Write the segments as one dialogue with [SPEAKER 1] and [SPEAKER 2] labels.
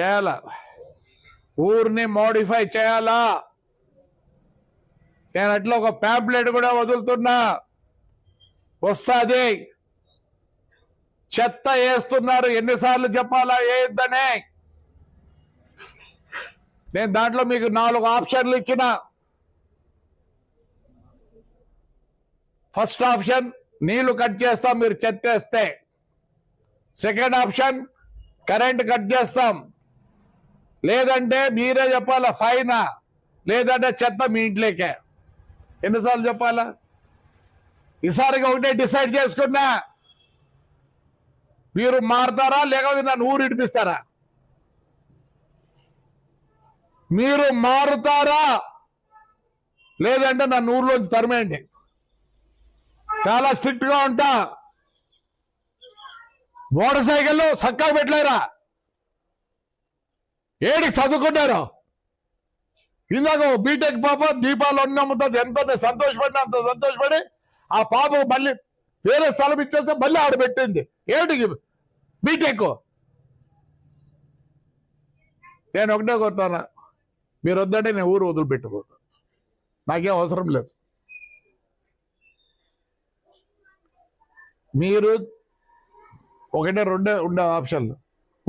[SPEAKER 1] చేయాలా? ఊరిని మోడిఫై చేయాలా? నేను అట్లా ఒక ప్యాంప్లెట్ కూడా వదులుతున్నా. వస్తాది. చెత్త వేస్తున్నారు. ఎన్నిసార్లు చెప్పాలా? వేయొద్దని నేను దాంట్లో మీకు నాలుగు ఆప్షన్లు ఇచ్చిన. ఫస్ట్ ఆప్షన్ నీళ్ళు కట్ చేస్తాం. మీరు చెత్త వేస్తే. సెకండ్ ఆప్షన్ కరెంట్ కట్ చేస్తాం. లేదంటే మీరే చెప్పాలా ఫైనా? లేదంటే చెత్త మీ ఇంట్లోకే. ఎన్నిసార్లు చెప్పాలా? ఈసారిగా ఒకటే డిసైడ్ చేసుకున్నా. మీరు మారుతారా లేకపోతే నన్ను ఊరు ఇడిపిస్తారా? మీరు మారుతారా? లేదంటే నన్ను ఊర్లోంచి తరిమేయండి. చాలా స్ట్రిక్ట్గా ఉంటా. మోటార్ సైకిల్ చక్కగా పెట్టలేరా? ఏడికి చదువుకున్నారు? ఇందాక బీటెక్ పాప దీపాలు అన్ని అమ్ముతుంది ఎంత సంతోషపడినా అంత సంతోషపడి ఆ పాప మళ్ళీ వేరే స్థలం ఇచ్చేస్తే మళ్ళీ ఆడ పెట్టింది. ఏమిటికి బీటెక్ నేను ఒకటే కొడతాను మీరు వద్దంటే నేను ఊరు వదిలిపెట్టుకోతాను నాకేం అవసరం లేదు. మీరు ఒకటే రెండే ఉండే ఆప్షన్లు.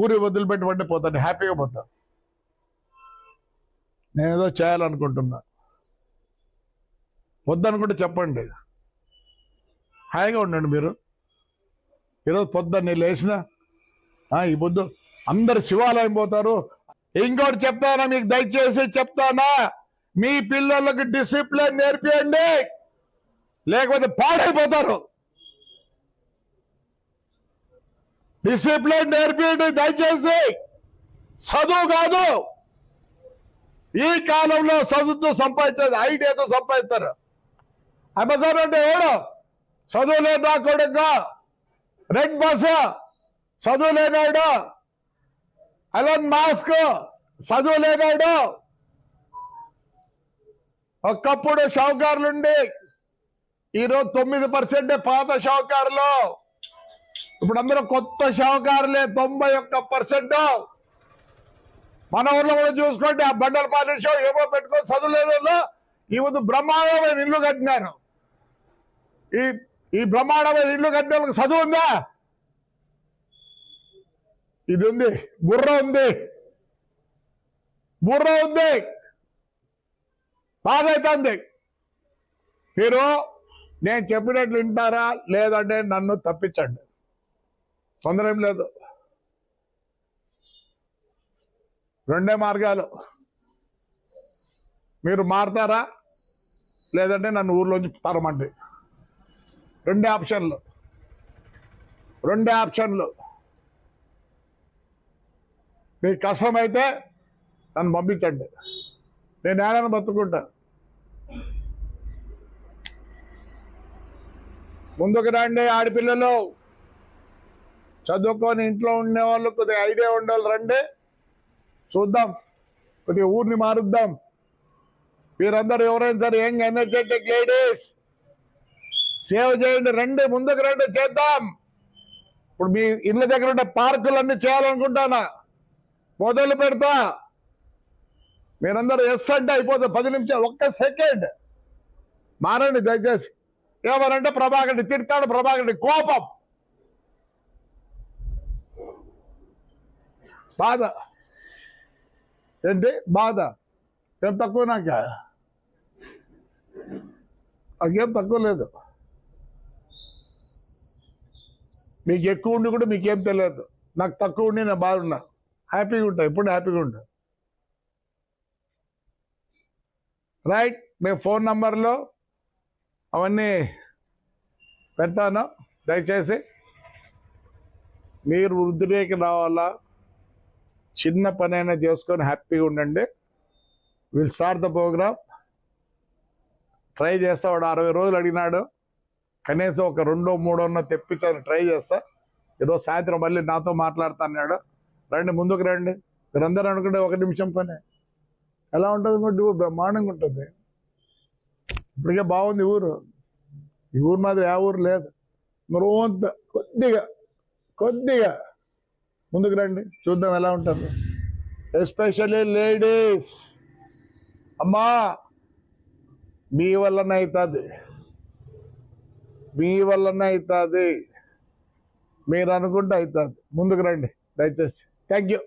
[SPEAKER 1] ఊరి వదిలిపెట్టమంటే పోతాను హ్యాపీగా పోతాను. నేనేదో చేయాలనుకుంటున్నా. వద్దనుకుంటే చెప్పండి. హాయిగా ఉండండి మీరు. ఈరోజు పొద్దున్నే లేచిన ఈ పొద్దు అందరు శివాలయం పోతారు. ఇంకోటి చెప్తానా మీకు? దయచేసి చెప్తానా? మీ పిల్లలకు డిసిప్లిన్ నేర్పియండి. లేకపోతే పాడైపోతారు. డిసిప్లిన్ నేర్పియండి దయచేసి. చదువు కాదు. ఈ కాలంలో చదువుతూ సంపాదించేది ఐడియాతో సంపాదిస్తారు. అమెజాన్ అంటే ఎవడు? చదువు లేని కొడుకు. రెడ్ బస్ చదువు లేనాడు అలన్ మాస్క్ చదువు లేనాడు ఒకప్పుడు షౌకారులుండి ఈరోజు తొమ్మిది పర్సెంట్ పాత షౌకారులు ఇప్పుడు అందరూ కొత్త షౌకారులే తొంభై ఒక్క పర్సెంట్. మన ఊర్లో కూడా చూసుకుంటే ఆ బండల పాలిషో ఏమో పెట్టుకొని చదువులేదు ఈ ముందు బ్రహ్మాండమైన ఇల్లు కట్టినారు. ఈ ఈ బ్రహ్మాండమైన ఇల్లు కట్టిన వాళ్ళకి చదువు ఉందా? ఇది ఉంది బుర్ర ఉంది. బుర్ర ఉంది. బాధైతుంది. మీరు నేను చెప్పినట్లు వింటారా? లేదంటే నన్ను తప్పించండి. తొందర ఏం లేదు. రెండే మార్గాలు. మీరు మారతారా? లేదంటే నన్ను ఊర్లోంచి తరమండి రెండే ఆప్షన్లు. రెండే ఆప్షన్లు. మీకు కష్టమైతే నన్ను పంపించండి. నేను ఏడైనా బతుకుంటా. ముందుకు రండి ఆడపిల్లలు. చదువుకొని ఇంట్లో ఉండే వాళ్ళు కొద్దిగా ఐడియా ఉండాలి రండి. చూద్దాం. కొద్దిగా ఊరిని మారుద్దాం. మీరందరూ ఎవరైనా సరే యంగ్ ఎనర్జెటిక్ లేడీస్ సేవ చేయండి. రండి ముందుకు రండి చేద్దాం. ఇప్పుడు మీ ఇళ్ళ దగ్గర ఉండే పార్కులన్నీ చేయాలనుకుంటానా? మొదలు పెడతా. మీరందరూ ఎస్ అంటే అయిపోతుంది. పది నిమిషాలు ఒక్క సెకండ్. మారండి దయచేసి. ఏమనంటే ప్రభాకర్ తిడతాడు ప్రభాకర్ కోపం. బాధ. ఏంటి? బాధ. ఏం తక్కువ నాక? నాకేం తక్కువ లేదు. మీకు ఎక్కువ ఉండి కూడా మీకేం తెలియదు. నాకు తక్కువ ఉండి నేను బాగున్నా. హ్యాపీగా ఉంటా. ఎప్పుడు హ్యాపీగా ఉంటా? రైట్. మీ ఫోన్ నంబర్లో అవన్నీ పెడతాను. దయచేసి మీరు వృద్ధిలోకి రావాలా? చిన్న పనైనా చేసుకొని హ్యాపీగా ఉండండి. Will start the program try చేస్తా వాడు అరవై రోజులు అడిగినాడు. కనీసం ఒక రెండో మూడో తెప్పించాలని ట్రై చేస్తా. ఏదో సాయంత్రం మళ్ళీ నాతో మాట్లాడుతున్నాడు రండి ముందుకు రండి. మీరందరూ అనుకుంటే ఒక నిమిషం పనే. ఎలా ఉంటుంది గుడ్డు బ్రహ్మాండంగా ఉంటుంది. ఇప్పటికే బాగుంది ఊరు. ఈ ఊరు మాదిరి ఆ ఊరు లేదు. మరో కొద్దిగా కొద్దిగా ముందుకు రండి. చూద్దాం ఎలా ఉంటుంది. ఎస్పెషల్లీ లేడీస్ అమ్మా మీ వల్లనే అవుతుంది మీ వల్లనే అవుతుంది మీరు అనుకుంటే అవుతుంది ముందుకు రండి. దయచేసి. Thank you